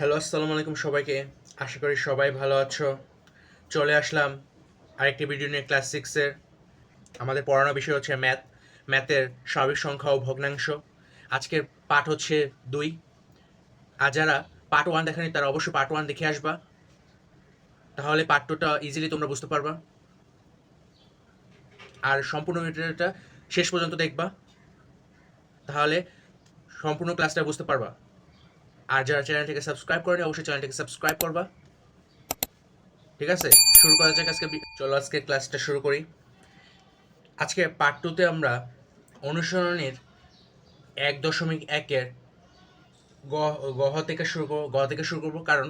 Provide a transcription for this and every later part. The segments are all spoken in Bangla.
হ্যালো, আসসালামু আলাইকুম সবাইকে। আশা করি সবাই ভালো আছো। চলে আসলাম আরেকটি ভিডিও নিয়ে ক্লাস সিক্সের আমাদের পড়ানো বিষয় হচ্ছে ম্যাথ ম্যাথের স্বাভাবিক সংখ্যা ও ভগ্নাংশ। আজকের পাঠ হচ্ছে দুই। আর যারা পার্ট ওয়ান দেখেনি, তারা অবশ্যই পার্ট ওয়ান দেখে আসবা। তাহলে পার্ট টুটা ইজিলি তোমরা বুঝতে পারবা। আর সম্পূর্ণ ভিডিওটা শেষ পর্যন্ত দেখবা। তাহলে সম্পূর্ণ ক্লাসটা বুঝতে পারবা। আর যারা চ্যানেলটিকে সাবস্ক্রাইব করেনি, অবশ্যই চ্যানেলটিকে সাবস্ক্রাইব করবা। ঠিক আছে? শুরু করা যাক আজকে চলো আজকে ক্লাসটা শুরু করি। আজকে পার্ট টুতে আমরা অনুসরণের এক দশমিক একের গহ থেকে শুরু করব, গ থেকে শুরু করব, কারণ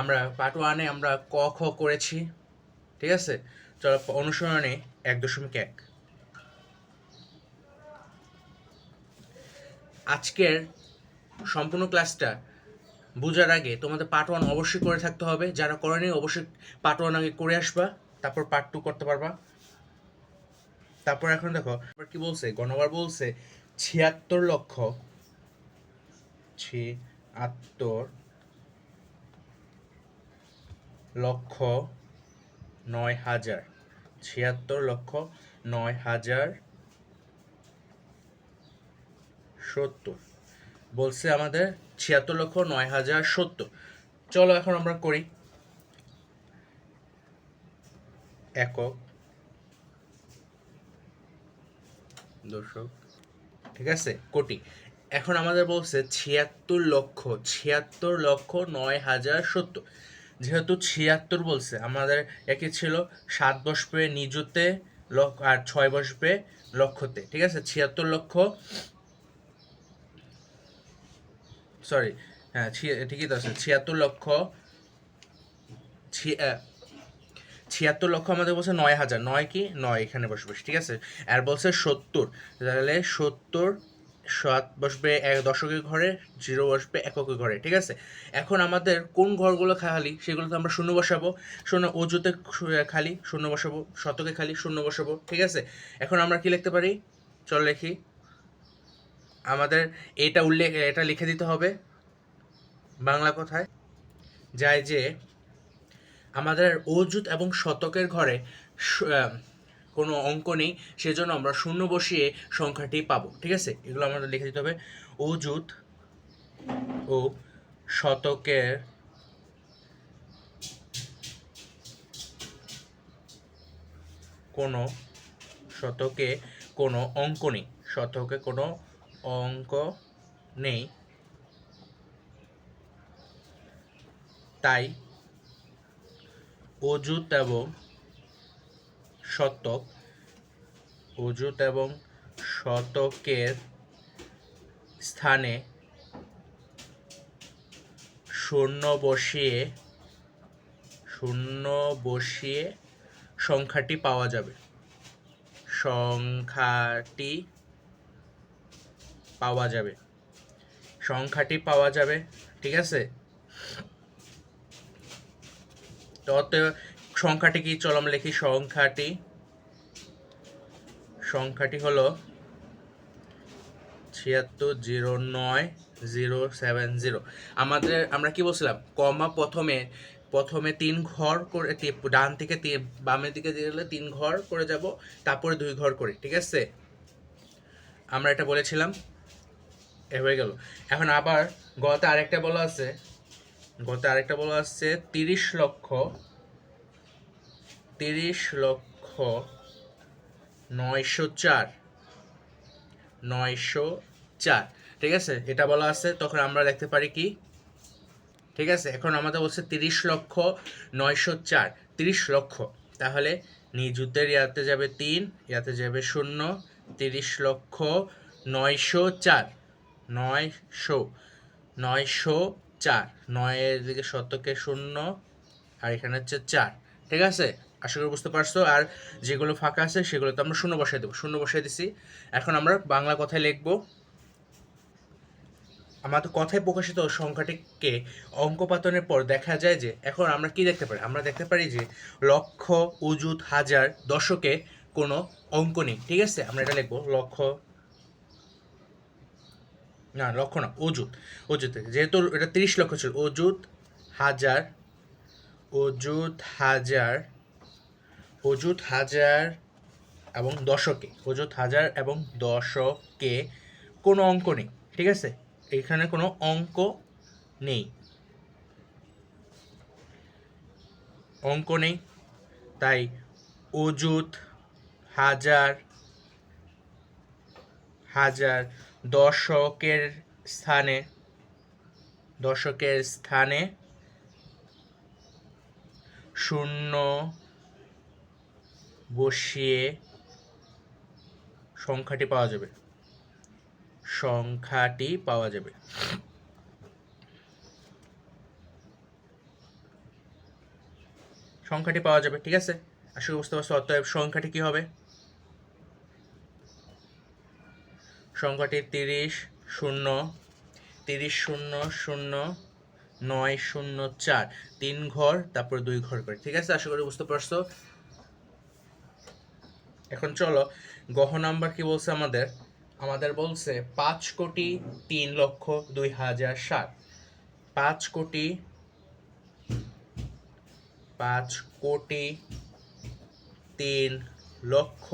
আমরা পার্ট ওয়ানে আমরা ক, খ করেছি। ঠিক আছে? চলো অনুসরণে এক দশমিক এক। আজকের সম্পূর্ণ ক্লাসটা বোঝার আগে তোমাদের পার্ট ওয়ান অবশ্যই করে থাকতে হবে। যারা করেনি, অবশ্যই পার্ট ওয়ান আগে করে আসবা। তারপর পার্ট টু করতে পারবা। তারপর এখন দেখো কি বলছে? গণবার বলছে, ছিয়াত্তর লক্ষ ছিয়াত্তর লক্ষ নয় হাজার, ছিয়াত্তর লক্ষ নয় হাজার সত্তর। বলছে আমাদের ছিয়াত্তর লক্ষ নয় হাজার সত্তর। চলো এখন আমরা করি। একক। দশক ঠিক আছে, কোটি। এখন আমাদের বলছে ছিয়াত্তর লক্ষ ছিয়াত্তর লক্ষ নয় হাজার সত্তর। যেহেতু ছিয়াত্তর বলছে, আমাদের একই ছিল সাত বসবে নিজতে লক্ষ আর ছয় বসবে লক্ষতে। ঠিক আছে, ছিয়াত্তর লক্ষ সরি হ্যাঁ ঠিকই তো আছে। ছিয়াত্তর লক্ষ ছিয়াত্তর লক্ষ আমাদের বলছে নয় হাজার। নয় কি? নয় এখানে বসবে ঠিক আছে? আর বলছে সত্তর। তাহলে সত্তর সাত বসবে এক দশকের ঘরে, জিরো বসবে এককের ঘরে, ঠিক আছে? এখন আমাদের কোন ঘরগুলো খালি? সেগুলোতে আমরা শূন্য বসাবো। শূন্য অজুতে খালি, শূন্য বসাবো। শতকে খালি, শূন্য বসাবো, ঠিক আছে? এখন আমরা কি লিখতে পারি? চল লিখি আমাদের এটা উল্লেখ, এটা লিখে দিতে হবে বাংলা কথায়। যায় যে, আমাদের অজুত এবং শতকের ঘরে কোনো অঙ্ক নেই, সেজন্য আমরা শূন্য বসিয়ে সংখ্যাটি পাবো। ঠিক আছে? এগুলো আমাদের লিখে দিতে হবে। অজুত ও শতকের কোনো শতকে কোনো অঙ্ক নেই। শতকে কোনো অঙ্ক নেই। তাই অজুত এবং শতক অজুত এবং শতকের স্থানে শূন্য বসিয়ে শূন্য বসিয়ে সংখ্যাটি পাওয়া যাবে। সংখ্যাটি পাওয়া যাবে। সংখ্যাটি পাওয়া যাবে, ঠিক আছে? তো অতএব সংখ্যাটি কি? চলম লিখি সংখ্যাটি। সংখ্যাটি হলো ছিয়াত্তর, জিরো, নয়, জিরো, সেভেন, জিরো। আমাদের, আমরা কি বলছিলাম? কমা প্রথমে প্রথমে তিন ঘর করে ডান থেকে বামের দিকে দিলে তিন ঘর করে যাব, তারপরে দুই ঘর করে, ঠিক আছে? আমরা এটা বলেছিলাম। হয়ে গেল। এখন আবার গতে আরেকটা বলা আছে। গতে আরেকটা বলা আছে তিরিশ লক্ষ তিরিশ লক্ষ নয়শো চার নয়শো চার। ঠিক আছে? এটা বলা আছে, তখন আমরা দেখতে পারি কি? ঠিক আছে? এখন আমাদের বলছে তিরিশ লক্ষ নয়শো চার, তিরিশ লক্ষ। তাহলে নিজুতের ইয়াতে যাবে তিন, ইয়াতে যাবে শূন্য, তিরিশ লক্ষ নয়শো চার। নয়শো নয়শো চার। নয়ের দিকে শতকে শূন্য, আর এখানে হচ্ছে চার। ঠিক আছে? আশা করি বুঝতে পারছ? আর যেগুলো ফাঁকা আছে, সেগুলো তো আমরা শূন্য বসাই দেবো। শূন্য বসাই দিছি। এখন আমরা বাংলা কথায় লিখব। আমাদের কথায় প্রকাশিত সংখ্যাটিকে অঙ্কপাতনের পর দেখা যায় যে, এখন আমরা কি দেখতে পারি? আমরা দেখতে পারি যে, লক্ষ উজুত হাজার, দশকে কোনো অঙ্ক নেই। ঠিক আছে? আমরা এটা লিখব। লক্ষ না লক্ষ না অজুত অজুত যেহেতু এটা তিরিশ লক্ষ ছিল অজুত হাজার অজুত হাজার অজুত হাজার এবং দশকে অজুত হাজার এবং দশকে কোনো অঙ্ক নেই, ঠিক আছে? এখানে কোনো অঙ্ক নেই। অঙ্ক নেই, তাই অজুত হাজার হাজার দশকের স্থানে, দর্শকের স্থানে শূন্য বসিয়ে সংখ্যাটি পাওয়া যাবে। সংখ্যাটি পাওয়া যাবে। সংখ্যাটি পাওয়া যাবে, ঠিক আছে? আসলে বুঝতে পারছ। অতএব সংখ্যাটি কি হবে? সংখ্যাটি তিরিশ শূন্য তিরিশ শূন্য শূন্য, নয় শূন্য চার। তিন ঘর, তারপর দুই ঘর করে। ঠিক আছে? আশা করি বুঝতে পারছ? এখন চলো, গহ নাম্বার কি বলছে আমাদের? আমাদের বলছে, পাঁচ কোটি তিন লক্ষ দুই হাজার সাত। পাঁচ কোটি পাঁচ কোটি তিন লক্ষ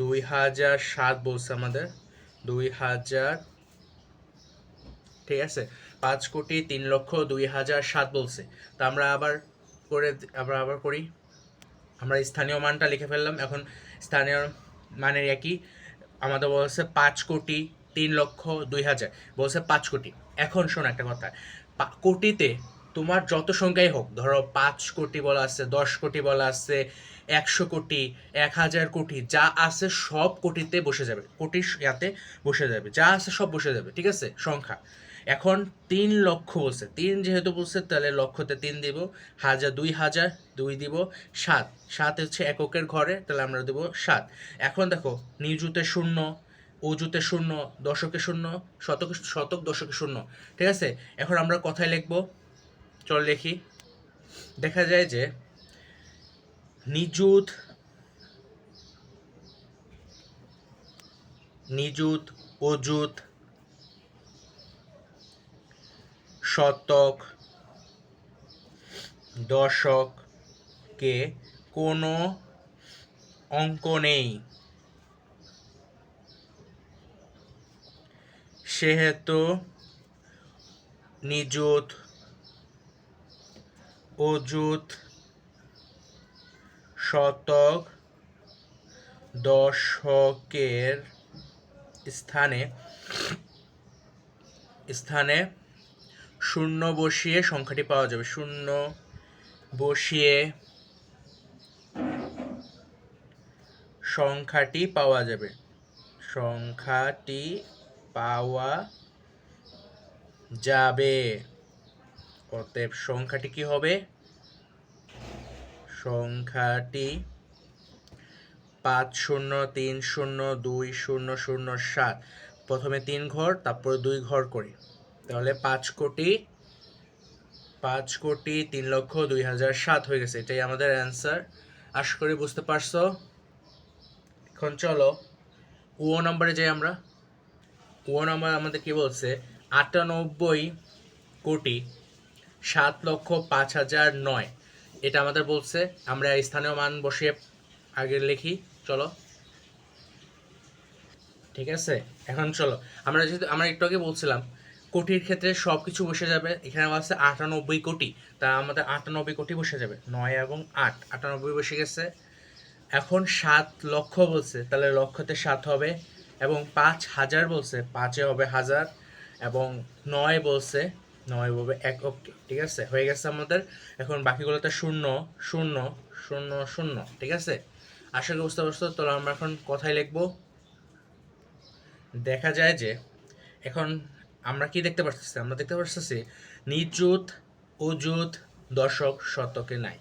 দুই হাজার সাত বলছে আমাদের। দুই হাজার, ঠিক আছে? পাঁচ কোটি তিন লক্ষ দুই হাজার সাত বলছে। তো আমরা আবার করে আমরা আবার করি। আমরা স্থানীয় মানটা লিখে ফেললাম। এখন স্থানীয় মানের একই। আমাদের বলছে পাঁচ কোটি তিন লক্ষ দুই হাজার। বলছে পাঁচ কোটি। এখন শোন একটা কথা। কোটিতে তোমার যত সংখ্যাই হোক, ধরো পাঁচ কোটি বলা আছে, দশ কোটি বলা আছে, একশো কোটি, এক হাজার কোটি, যা আছে সব কোটিতে বসে যাবে। কোটির ইয়াতে বসে যাবে। যা আছে সব বসে যাবে, ঠিক আছে? সংখ্যা। এখন তিন লক্ষ বলছে। তিন যেহেতু বলছে, তাহলে লক্ষতে তিন দিব। হাজার, দুই হাজার, দুই দিব। সাত। সাত হচ্ছে এককের ঘরে, তাহলে আমরা দেবো সাত। এখন দেখো, নিযুতে শূন্য অজুতে শূন্য, দশকে শূন্য, শতক শতক, দশকে শূন্য, ঠিক আছে? এখন আমরা কথায় লিখব চল লিখি দেখা যায় যে নিযুত নিযুত অজুত শতক দশকে কোনো অঙ্ক নেই। সেহেতু নিযুত অজুত শতক দশকের স্থানে স্থানে শূন্য বসিয়ে সংখ্যাটি পাওয়া যাবে। শূন্য বসিয়ে সংখ্যাটি পাওয়া যাবে। সংখ্যাটি পাওয়া যাবে। অতএব সংখ্যাটি কি হবে? সংখ্যাটি পাঁচ শূন্য, তিন শূন্য, দুই শূন্য শূন্য, সাত। প্রথমে তিন ঘর, তারপরে দুই ঘর করি। তাহলে পাঁচ কোটি পাঁচ কোটি তিন লক্ষ দুই হাজার সাত হয়ে গেছে। এটাই আমাদের অ্যান্সার আশা করি বুঝতে পারছ? এখন চলো, ও নম্বরে যাই আমরা। ও নম্বর আমাদের কি বলছে? আটানব্বই কোটি। সাত লক্ষ পাঁচ হাজার নয়। এটা আমাদের বলছে। আমরা স্থানীয় মান বসিয়ে আগে লিখি। চলো। ঠিক আছে? এখন চলো। আমরা যেহেতু, আমরা একটু আগে বলছিলাম, কোটির ক্ষেত্রে সব কিছু বসে যাবে। এখানে আছে আটানব্বই কোটি। তা আমাদের আটানব্বই কোটি বসে যাবে। নয় এবং আট। আটানব্বই বসে গেছে। এখন সাত লক্ষ বলছে। তাহলে লক্ষতে সাত হবে এবং পাঁচ হাজার বলছে। পাঁচে হবে হাজার এবং নয় বলছে নয় হবে এক, ওকে, ঠিক আছে? হয়ে গেছে আমাদের। এখন বাকিগুলোতে শূন্য শূন্য শূন্য শূন্য, ঠিক আছে? আশা করি বুঝতে পারছ? তাহলে আমরা এখন কথায় লিখব। দেখা যায় যে এখন আমরা কি দেখতে পারতেছি? আমরা দেখতে পারতেছি নিযুত অযুত দশক শতকে নাই।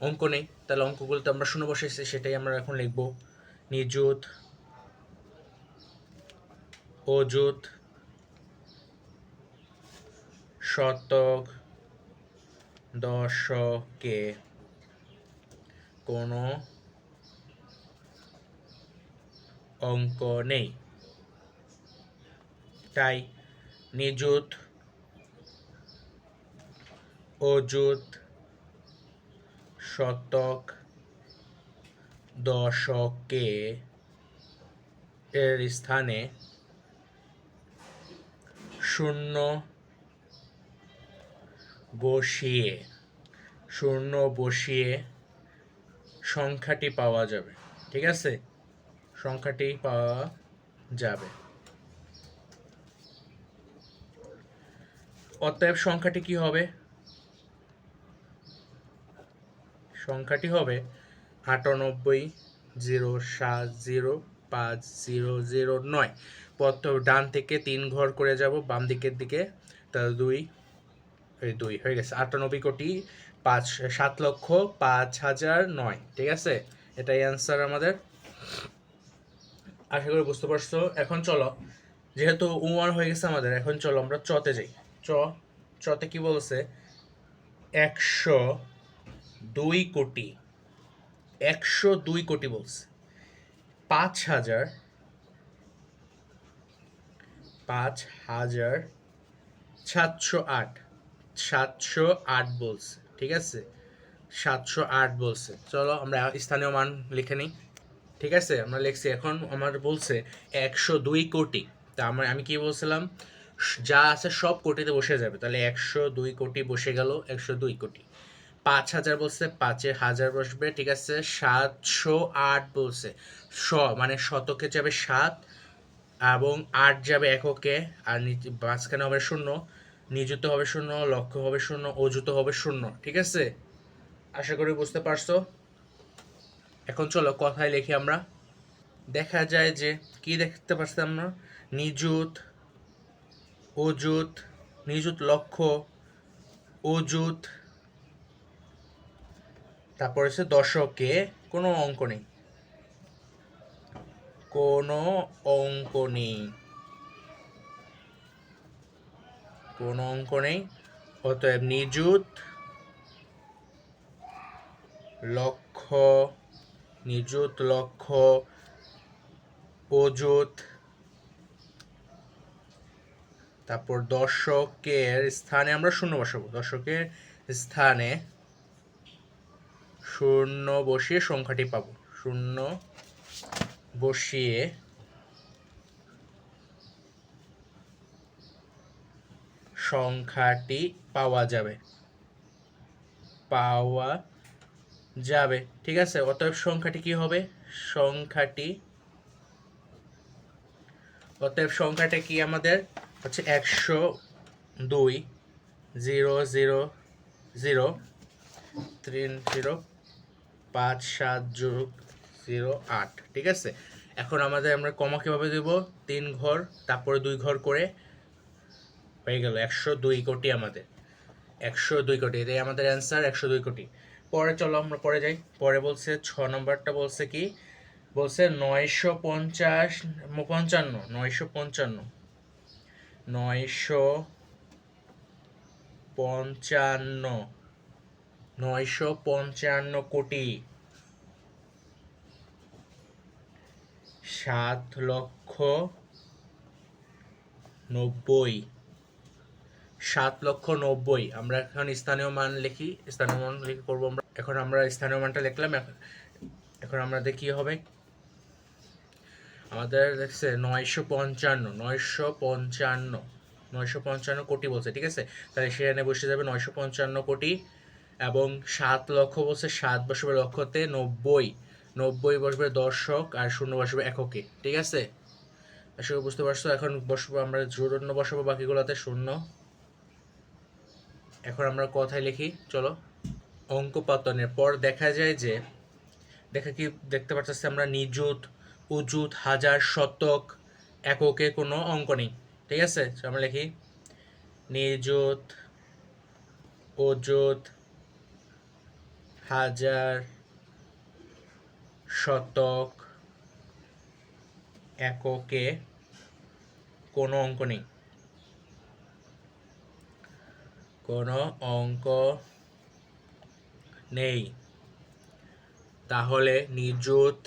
অঙ্ক নেই। তাহলে অঙ্কগুলোতে আমরা শূন্য বসেছি, সেটাই আমরা এখন লিখব। নিযুত অযুত শতক দশকে কোনো অঙ্ক নেই। তাই নিযুত অযুত শতক দশকে এর স্থানে শূন্য বসিয়ে, শূন্য বসিয়ে সংখ্যাটি পাওয়া যাবে। ঠিক আছে? সংখ্যাটি পাওয়া যাবে। অতএব সংখ্যাটি কি হবে? সংখ্যাটি হবে আটানব্বই জিরো সাত জিরো পাঁচ জিরো জিরো নয়। পথ ডান থেকে তিন ঘর করে যাব, বাম দিকের দিকে তাহলে দুই দুই, হয়ে গেছে। আটানব্বই কোটি পাঁচ, সাত লক্ষ পাঁচ হাজার নয়, ঠিক আছে? এটাই অ্যান্সার আমাদের। আশা করি বুঝতে পারছ। এখন চলো, যেহেতু উমার হয়ে গেছে আমাদের, এখন চলো আমরা চতে যাই। চ, চতে কি বলছে? একশো দুই কোটি, একশো দুই কোটি বলছে। পাঁচ হাজার পাঁচ হাজার সাতশো আট। সাতশো আট বলছে, ঠিক আছে? সাতশো আট বলছে। চলো আমরা স্থানীয় মান লিখে নিই, ঠিক আছে? আমরা লিখছি এখন আমার বলছে একশো দুই কোটি। তা আমার, আমি কি বলছিলাম? যা আছে সব কোটিতে বসে যাবে। তাহলে একশো দুই কোটি বসে গেল, একশো দুই কোটি। পাঁচ হাজার বলছে, পাঁচে হাজার বসবে, ঠিক আছে? সাতশো আট বলছে। শ মানে শতকে যাবে সাত এবং আট যাবে এককে, আর মাঝখানে হবে শূন্য। নিযুত হবে শূন্য লক্ষ হবে শূন্য, অযুত হবে শূন্য, ঠিক আছে? আশা করি বুঝতে পারছ? এখন চলো কথায় লিখি আমরা। দেখা যায় যে, কি দেখতে পাচ্ছি আমরা? নিযুত অযুত নিযুত লক্ষ্য, অযুত। তারপর হচ্ছে দশকে কোনো অঙ্ক নেই। কোনো অঙ্ক নেই। কোনো অঙ্ক নেই অতএব নিযুত লক্ষ্য নিযুত লক্ষ্য, অযুত, তারপর দর্শকের স্থানে আমরা শূন্য বসাবো। দশকের স্থানে শূন্য বসিয়ে সংখ্যাটি পাবো। শূন্য বসিয়ে সংখ্যাটি পাওয়া যাবে। পাওয়া যাবে, ঠিক আছে? অতএব সংখ্যাটি কি হবে? সংখ্যাটি, অতএব সংখ্যাটা কি আমাদের? হচ্ছে একশো দুই, জিরো জিরো জিরো, তিন, জিরো, পাঁচ, সাত, যোগ, জিরো, আট, ঠিক আছে? এখন আমাদের আমরা কমা কীভাবে দেব? তিন ঘর, তারপরে দুই ঘর করে হয়ে গেল একশো দুই কোটি আমাদের। একশো দুই কোটি, এটাই আমাদের অ্যান্সার একশো দুই কোটি। পরে চলো আমরা পরে যাই। পরে বলছে, ছ নম্বরটা বলছে কি? বলছে নয়শো পঞ্চাশ, পঞ্চান্ন, নয়শো পঞ্চান্ন। নয়শো পঞ্চান্ন নয়শো পঞ্চান্ন কোটি। সাত লক্ষ নব্বই। সাত লক্ষ নব্বই। আমরা এখন স্থানীয় মান লিখি, স্থানীয় মান লিখে করব আমরা। এখন আমরা স্থানীয় মানটা লিখলাম, এখন আমরা দেখি হবে। আমাদের দেখছে নয়শো পঞ্চান্ন নয়শো পঞ্চান্ন নয়শো পঞ্চান্ন কোটি বলছে, ঠিক আছে? তাহলে সেখানে বসে যাবে নয়শো পঞ্চান্ন কোটি এবং সাত লক্ষ বলছে সাত বসবে লক্ষতে নব্বই। নব্বই বসবে দশক আর শূন্য বসবে এককে, ঠিক আছে? আসলে বুঝতে পারছ, এখন বসবো আমরা জোরন্য বসাবো বাকিগুলোতে, শূন্য। এখন আমরা কথায় লিখি, চলো। অঙ্ক পাতনের পর দেখা যায় যে, দেখা কি, দেখতে পাচ্ছি আমরা নিযুত উজুত হাজার, শতক, এককে কোনো অঙ্ক নেই, ঠিক আছে? আমরা লিখি। নিযুত অযুত হাজার, শতক, এককে কোনো অঙ্ক নেই। কোনো অঙ্ক নেই। তাহলে নিযুত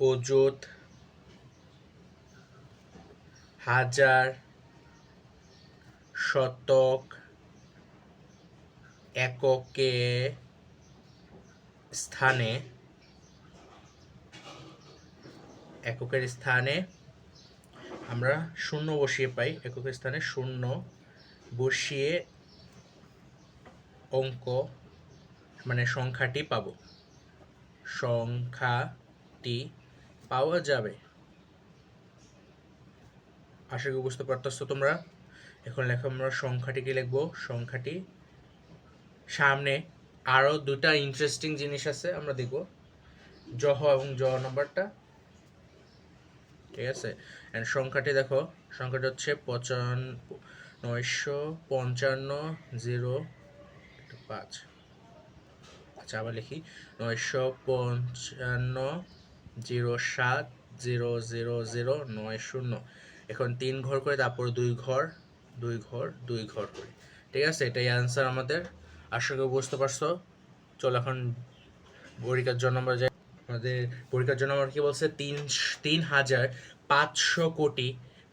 অযুত হাজার শতক এককে স্থানে এককের স্থানে আমরা শূন্য বসিয়ে পাই একক স্থানে শূন্য বসিয়ে অঙ্ক মানে সংখ্যাটি পাবো। সংখ্যাটি পাওয়া যাবে। আশা করি বুঝতে পারতেছো তোমরা? এখন লেখো আমরা সংখ্যাটিকে লিখব? সংখ্যাটি সামনে আরও দুটা ইন্টারেস্টিং জিনিস আছে, আমরা দেখব। জহ এবং জ নাম্বারটা। ঠিক আছে? অ্যান্ড সংখ্যাটি দেখো, সংখ্যাটি হচ্ছে পঁচান নয়শো পঞ্চান্ন জিরো পাঁচ আচ্ছা আবার লিখি। নয়শো পঞ্চান্ন জিরো সাত জিরো জিরো জিরো নয় শূন্য এখন তিন ঘর করে, তারপর দুই ঘর দুই ঘর দুই ঘর করে। ঠিক আছে? এটাই অ্যান্সার আমাদের। আশা করি বুঝতে পারছ। চলো এখন, পরীক্ষার জন্য আমরা যাই আমাদের পরীক্ষার জন্য আমরা কি বলছে? তিন তিন হাজার পাঁচশো কোটি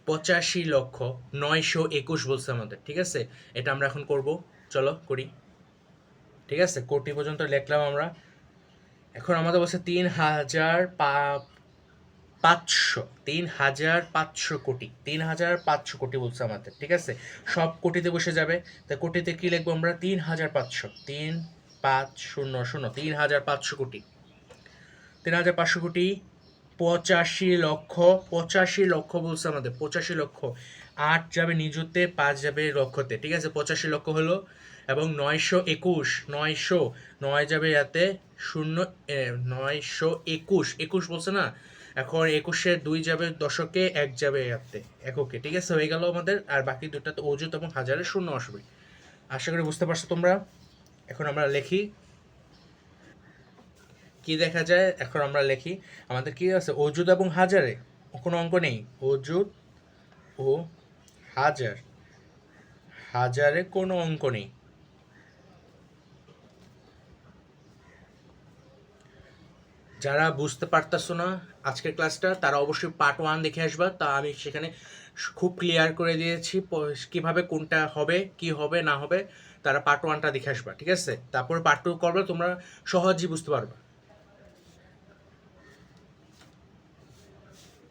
পঁচাশি লক্ষ নয়শো একুশ বলছে আমাদের, ঠিক আছে? এটা আমরা এখন করব। চলো, করি। ঠিক আছে? কোটি পর্যন্ত লিখলাম আমরা। এখন আমাদের বলছে তিন হাজার পাঁচশো, তিন হাজার পাঁচশো কোটি, তিন হাজার পাঁচশো কোটি বলছে আমাদের, ঠিক আছে? সব কোটিতে বসে যাবে। তা কোটিতে কি লিখব আমরা? তিন হাজার পাঁচশো, তিন, পাঁচ, শূন্য শূন্য, তিন হাজার পাঁচশো কোটি। তিন হাজার পাঁচশো কোটি পঁচাশি লক্ষ পঁচাশি লক্ষ বলছে আমাদের, পঁচাশি লক্ষ। আট যাবে নিজতে পাঁচ যাবে লক্ষতে ঠিক আছে? পঁচাশি লক্ষ হলো এবং নয়শো একুশ, নয়শো, নয় যাবে ইয়াতে শূন্য নয়শো একুশ একুশ বলছে না? এখন একুশে দুই যাবে দশকে, এক যাবে ইয়াতে, এককে, ঠিক আছে? হয়ে গেল আমাদের, আর বাকি দুটা তো অজুত এবং হাজারে শূন্য আসবে। আশা করি বুঝতে পারছ তোমরা? এখন আমরা লিখি। কি দেখা যায়? এখন আমরা লিখি। আমাদের কি আছে? অজুদ এবং হাজারে। কোনো অঙ্ক নেই। অজুদ ও হাজার। হাজারে কোনো অঙ্ক নেই। যারা বুঝতে পারতেছো না আজকের ক্লাসটা, তারা অবশ্যই পার্ট ওয়ান দেখে আসবা। তা আমি সেখানে খুব ক্লিয়ার করে দিয়েছি কীভাবে কোনটা হবে, কি হবে, না হবে। তারা পার্ট ওয়ানটা দেখে আসবা, ঠিক আছে? তারপরে পার্ট টু করবে, তোমরা সহজেই বুঝতে পারবে।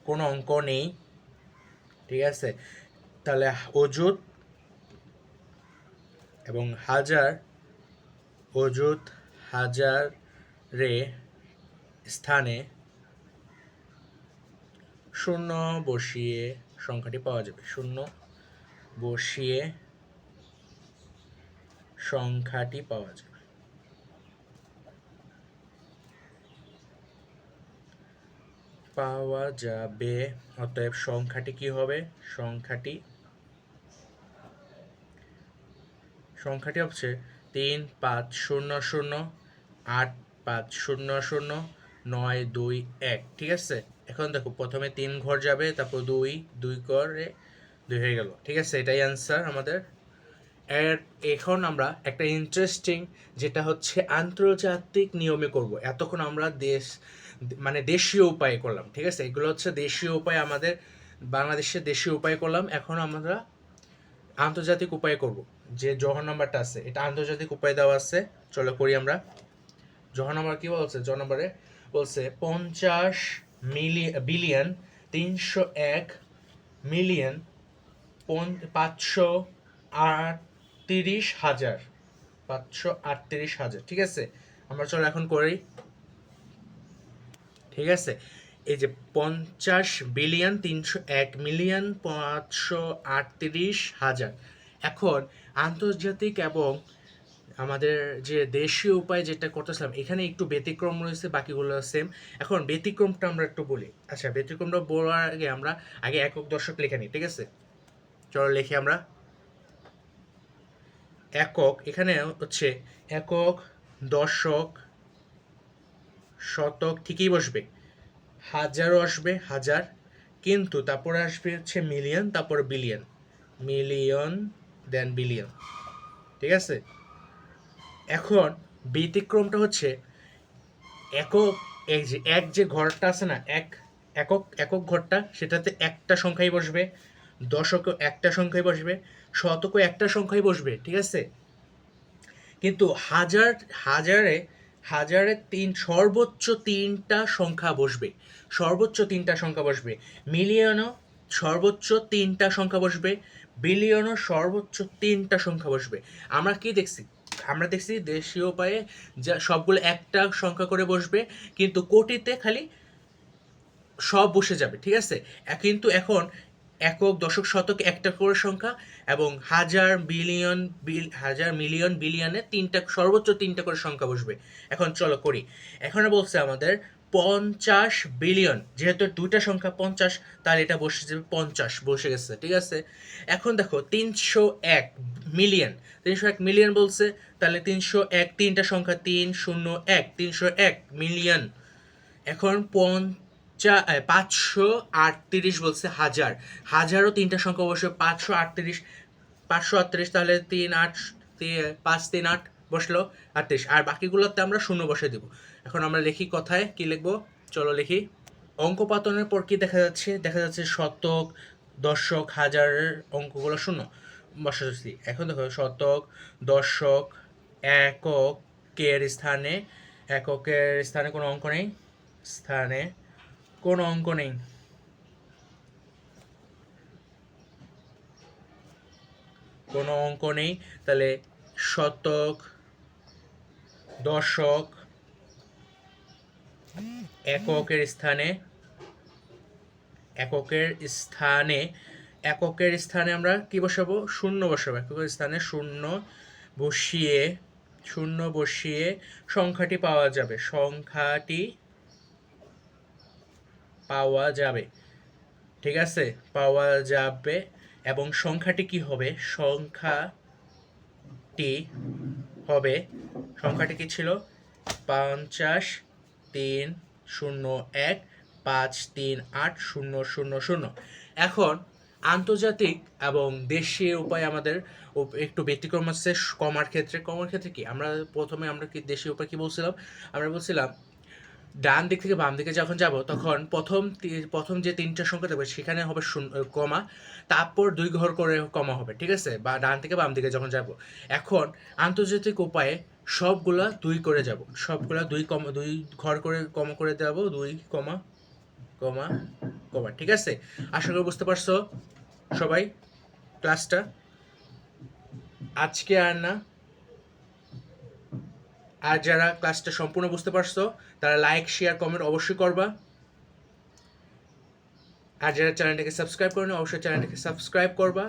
কোনো অঙ্ক নেই, ঠিক আছে? তাহলে অজুত এবং হাজার অজুত হাজার রে স্থানে শূন্য বসিয়ে সংখ্যাটি পাওয়া যাবে। শূন্য বসিয়ে সংখ্যাটি পাওয়া যাবে। পাওয়া যাবে। অতএব সংখ্যাটি কি হবে? সংখ্যাটি সংখ্যাটি হচ্ছে তিন পাঁচ শূন্য শূন্য, আট পাঁচ শূন্য শূন্য, নয় দুই এক। ঠিক আছে? এখন দেখো, প্রথমে তিন ঘর যাবে, তারপর দুই দুই করে দুই হয়ে গেল। ঠিক আছে? এটাই অ্যান্সার আমাদের। এর এখন আমরা একটা ইন্টারেস্টিং যেটা হচ্ছে আন্তর্জাতিক নিয়মে করব। এতক্ষণ আমরা দেশ মানে দেশীয় উপায়ে করলাম, ঠিক আছে? এগুলো হচ্ছে দেশীয় উপায় আমাদের বাংলাদেশের দেশীয় উপায় করলাম, এখন আমরা আন্তর্জাতিক উপায় করব। যে জহ নাম্বারটা আছে, এটা আন্তর্জাতিক উপায় দেওয়া আছে, চলো করি আমরা। জহ নাম্বার কি বলছে? জ নম্বরে বলছে পঞ্চাশ মিলিয়ন বিলিয়ন তিনশো এক মিলিয়ন পাঁচশো আটত্রিশ হাজার, পাঁচশো আটত্রিশ হাজার, ঠিক আছে? আমরা চলো এখন করি। ঠিক আছে? এই যে পঞ্চাশ বিলিয়ন তিনশো এক মিলিয়ন পাঁচশো আটত্রিশ হাজার। এখন আন্তর্জাতিক এবং আমাদের যে দেশীয় উপায় যেটা করতেছিলাম, এখানে একটু ব্যতিক্রম রয়েছে, বাকিগুলো সেম এখন ব্যতিক্রমটা আমরা একটু বলি। আচ্ছা ব্যতিক্রমটা বলার আগে আমরা আগে একক দশক লেখা নিই, ঠিক আছে? চলো লিখি আমরা। একক, এখানে হচ্ছে একক দশক শতক ঠিকই বসবে। হাজারও আসবে, হাজার। কিন্তু তারপরে আসবে হচ্ছে মিলিয়ন তারপর বিলিয়ন মিলিয়ন দেন বিলিয়ন ঠিক আছে? এখন ব্যতিক্রমটা হচ্ছে একক এক যে ঘরটা আছে না, এক, একক একক ঘরটা, সেটাতে একটা সংখ্যাই বসবে। দশকও একটা সংখ্যায় বসবে, শতকও একটা সংখ্যায় বসবে, ঠিক আছে? কিন্তু হাজার, হাজারে হাজারে তিন, সর্বোচ্চ তিনটা সংখ্যা বসবে। সর্বোচ্চ তিনটা সংখ্যা বসবে। মিলিয়নও সর্বোচ্চ তিনটা সংখ্যা বসবে। বিলিয়নও সর্বোচ্চ তিনটা সংখ্যা বসবে। আমরা কি দেখছি? আমরা দেখছি দেশীয় উপায়ে যা সবগুলো একটা সংখ্যা করে বসবে, কিন্তু কোটিতে খালি সব বসে যাবে, ঠিক আছে? কিন্তু এখন একক, দশক, শতক, একটা করে সংখ্যা এবং হাজার বিলিয়ন বিল, হাজার মিলিয়ন বিলিয়নে তিনটা, সর্বোচ্চ তিনটা করে সংখ্যা বসবে। এখন চলো করি। এখন বলছে আমাদের পঞ্চাশ বিলিয়ন। যেহেতু দুইটা সংখ্যা পঞ্চাশ, তাহলে এটা বসে যাবে পঞ্চাশ, বসে গেছে, ঠিক আছে? এখন দেখো, তিনশো এক মিলিয়ন। তিনশো এক মিলিয়ন বলছে, তাহলে তিনশো এক, তিনটা সংখ্যা তিন, শূন্য, এক, তিনশো এক মিলিয়ন। এখন পঞ্চা এ, পাঁচশো আটত্রিশ বলছে হাজার। হাজারও তিনটা সংখ্যা বসে পাঁচশো আটত্রিশ পাঁচশো আটত্রিশ তাহলে তিন আট পাঁচ তিন আট বসল আটত্রিশ। আর বাকিগুলোতে আমরা শূন্য বসে দিব। এখন আমরা লিখি কথায় কি লিখব? চলো লিখি। অঙ্ক পাতনের পর কি দেখা যাচ্ছে? দেখা যাচ্ছে শতক দশক হাজারের অঙ্কগুলো শূন্য বসাচ্ছি এখন দেখো শতক দশক এককের স্থানে এককের স্থানে কোনো অঙ্ক নেই। স্থানে কোনো অঙ্ক নেই। কোনো অঙ্ক নেই, তাহলে শতক, দশক, এককের স্থানে এককের স্থানে এককের স্থানে আমরা কি বসাবো? শূন্য বসাবো। এককের স্থানে শূন্য বসিয়ে শূন্য বসিয়ে সংখ্যাটি পাওয়া যাবে। সংখ্যাটি পাওয়া যাবে। ঠিক আছে? পাওয়া যাবে এবং সংখ্যাটি কি হবে? সংখ্যাটি হবে, সংখ্যাটি কি ছিল? পঞ্চাশ তিন শূন্য এক, পাঁচ তিন আট শূন্য শূন্য শূন্য। এখন আন্তর্জাতিক এবং দেশীয় উপায় আমাদের একটু ব্যতিক্রম আছে, কমার ক্ষেত্রে। কমার ক্ষেত্রে কি? আমরা প্রথমে আমরা কি দেশীয় উপায় কি বলছিলাম? আমরা বলছিলাম ডান দিক থেকে বাম দিকে যখন যাব, তখন প্রথম প্রথম যে তিনটা সংখ্যা থাকবে, সেখানে হবে কমা। তারপর দুই ঘর করে কমা হবে, ঠিক আছে? বা ডান থেকে বাম দিকে যখন যাব। এখন আন্তর্জাতিক উপায়ে সবগুলা দুই করে যাব। সবগুলা দুই কমা, দুই ঘর করে কমা করে দেব, দুই কমা কমা কমা, ঠিক আছে? আশা করি বুঝতে পারছ সবাই, ক্লাসটা? আজকে আর না। আর যারা ক্লাসটা সম্পূর্ণ বুঝতে পারছ, তারা লাইক শেয়ার কমেন্ট অবশ্যই করবা। আর যারা চ্যানেলটাকে সাবস্ক্রাইব করেনি, অবশ্যই চ্যানেলটাকে সাবস্ক্রাইব করবা।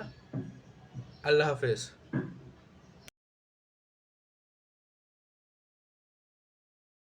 আল্লাহ হাফেজ।